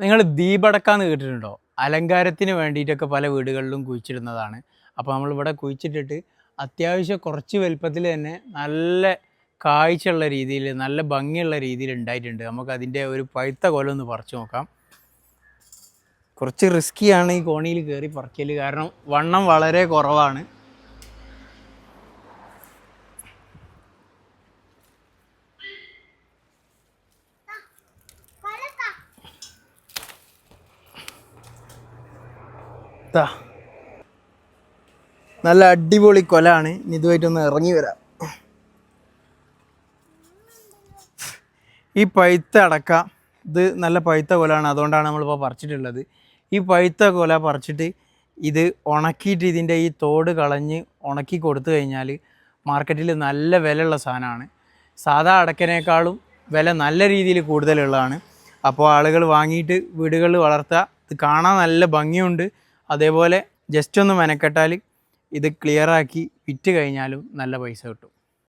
നിങ്ങൾ ദീപടക്കാന്ന് കേട്ടിട്ടുണ്ടോ? അലങ്കാരത്തിന് വേണ്ടിയിട്ടൊക്കെ പല വീടുകളിലും കുഴിച്ചിടുന്നതാണ്. അപ്പോൾ നമ്മളിവിടെ കുഴിച്ചിട്ടിട്ട് അത്യാവശ്യം കുറച്ച് വലുപ്പത്തിൽ തന്നെ നല്ല കാഴ്ചയുള്ള രീതിയിൽ നല്ല ഭംഗിയുള്ള രീതിയിൽ ഉണ്ടായിട്ടുണ്ട്. നമുക്ക് അതിന്റെ ഒരു പഴുത്ത കൊല ഒന്ന് പറിച്ചു നോക്കാം. കുറച്ച് റിസ്ക്കിയാണ് ഈ കോണിയിൽ കയറി പറിക്കൽ കാരണം വണ്ണം വളരെ കുറവാണ്. ദാ. നല്ല അടിപൊളി കൊലാണ്. ഇനി ഇതുമായിട്ടൊന്ന് ഇറങ്ങി വരാം. ഈ പഴുത്ത അടക്ക ഇത് നല്ല പഴുത്ത കൊലാണ്. അതുകൊണ്ടാണ് നമ്മളിപ്പോൾ പറിച്ചിട്ടുള്ളത്. ഈ പഴുത്ത കൊല പറിച്ചിട്ട് ഇത് ഉണക്കിയിട്ട് ഇതിന്റെ ഈ തോട് കളഞ്ഞ് ഉണക്കി കൊടുത്തു കഴിഞ്ഞാൽ മാർക്കറ്റിൽ നല്ല വിലയുള്ള സാധനമാണ്. സാധാ അടക്കനേക്കാളും വില നല്ല രീതിയിൽ കൂടുതലുള്ളതാണ്. അപ്പോൾ ആളുകൾ വാങ്ങിയിട്ട് വീടുകളിൽ വളർത്തുക ഇത് കാണാൻ നല്ല ഭംഗിയുണ്ട്. അതേപോലെ ജസ്റ്റ് ഒന്ന് മെനക്കെട്ടാൽ ഇത് ക്ലിയറാക്കി വിറ്റ് കഴിഞ്ഞാലും നല്ല പൈസ കിട്ടും.